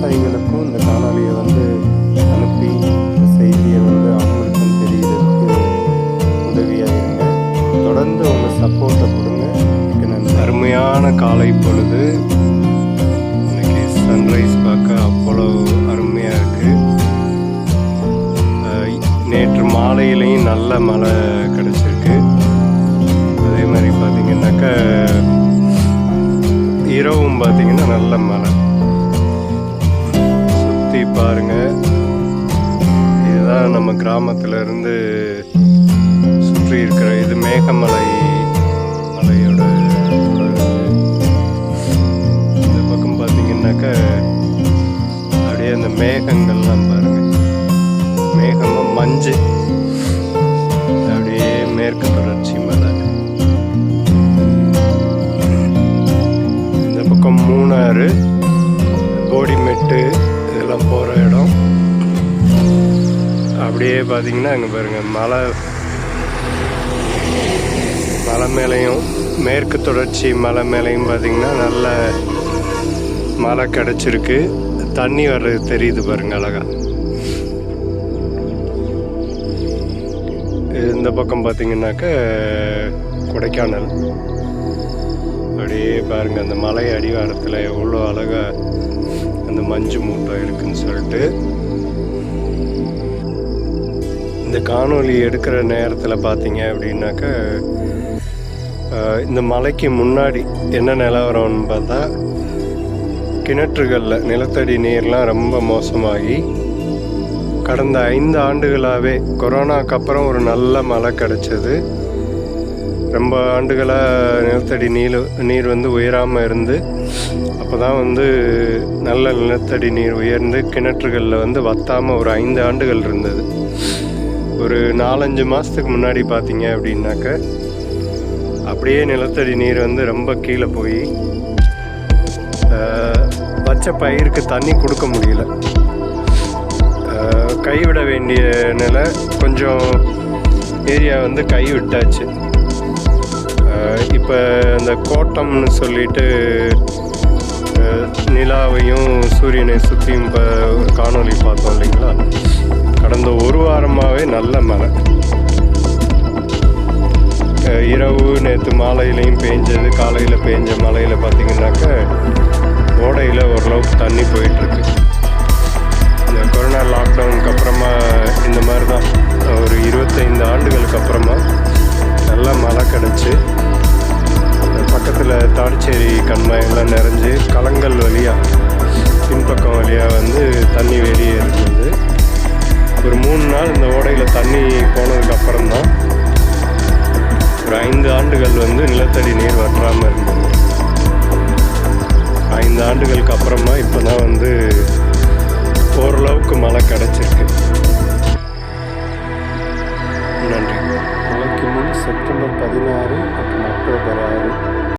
விவசாயிகளுக்கும் இந்த காணொலியை வந்து அனுப்பி இந்த செய்தியை வந்து அவங்களுக்கும் தெரியறதுக்கு உதவியாக இருங்க. தொடர்ந்து உங்கள் சப்போர்ட்டை கொடுங்க. அருமையான காலை பொழுது. இன்னைக்கு சன்ரைஸ் பார்க்க அவ்வளோ அருமையாக இருக்குது நேற்று மாலையிலையும் நல்ல மழை கிடச்சிருக்கு. அதே மாதிரி பார்த்திங்கனாக்கா இரவும் பார்த்திங்கன்னா நல்ல மழை. பாருங்க. இதுதான் நம்ம கிராமத்துல இருந்து சுற்றி இருக்கிற இது மேகமலை மலையோட இந்த பக்கம் பார்த்தீங்கன்னாக்கா அப்படியே அந்த மேகங்கள்லாம் பாருங்க. மேகமும் மஞ்சு. அப்படியே மேற்கு தொடர்ச்சி மலை. இந்த பக்கம் மூணாறு போடிமெட்டு இதெல்லாம் போகிற இடம். அப்படியே பார்த்தீங்கன்னா அங்கே பாருங்க மலை. மலை மேலேயும் மேற்கு தொடர்ச்சி மலை மேலேயும் பார்த்தீங்கன்னா நல்ல மழை கிடச்சிருக்கு. தண்ணி வர்றது தெரியுது பாருங்க அழகா. இந்த பக்கம் பார்த்தீங்கன்னாக்க கொடைக்கானல். அப்படியே பாருங்கள் அந்த மலை அடிவாரத்தில் எவ்வளோ அழகாக அந்த மஞ்சு மூட்டம் இருக்குன்னு சொல்லிட்டு இந்த காணொலி எடுக்கிற நேரத்தில் பார்த்தீங்க அப்படின்னாக்க இந்த மலைக்கு முன்னாடி என்ன நிலவரம்னு பார்த்தா கிணற்றுகளில் நிலத்தடி நீர்லாம் ரொம்ப மோசமாகி கடந்த ஐந்து ஆண்டுகளாகவே கொரோனாக்கு அப்புறம் ஒரு நல்ல மழை கிடச்சிது. ரொம்ப ஆண்டுகளாக நிலத்தடி நீர் நீர் வந்து உயராமல் இருந்து அப்போ தான் வந்து நல்ல நிலத்தடி நீர் உயர்ந்து கிணற்றுகளில் வந்து வத்தாமல் ஒரு ஐந்து ஆண்டுகள் இருந்தது. ஒரு நாலஞ்சு மாதத்துக்கு முன்னாடி பார்த்தீங்க அப்படின்னாக்க அப்படியே நிலத்தடி நீர் வந்து ரொம்ப கீழே போய் வச்ச பயிருக்கு தண்ணி கொடுக்க முடியல. கைவிட வேண்டிய நிலை கொஞ்சம் ஏரியா வந்து கை விட்டாச்சு இப்போ இந்த கோட்டம்னு சொல்லிட்டு நிலாவையும் சூரியனை சுற்றியும் இப்போ ஒரு காணொளி பார்த்தோம் இல்லைங்களா? கடந்த ஒரு வாரமாகவே நல்ல மழை. இரவு நேற்று மாலையிலையும் பேஞ்சது காலையில் பேஞ்ச மலையில் பார்த்தீங்கன்னாக்க ஓடையில் ஓரளவுக்கு தண்ணி போயிட்டுருக்கு. பக்கம் வழியாக வந்து தண்ணி வெளியே இருந்தது ஒரு மூணு நாள் இந்த ஓடையில் தண்ணி போனதுக்கு தான் ஒரு ஐந்து ஆண்டுகள் வந்து நிலத்தடி நீர் வற்றாமல் இருந்தது. ஐந்து ஆண்டுகளுக்கு அப்புறமா இப்போ தான் வந்து ஓரளவுக்கு மழை கிடச்சிருக்கு.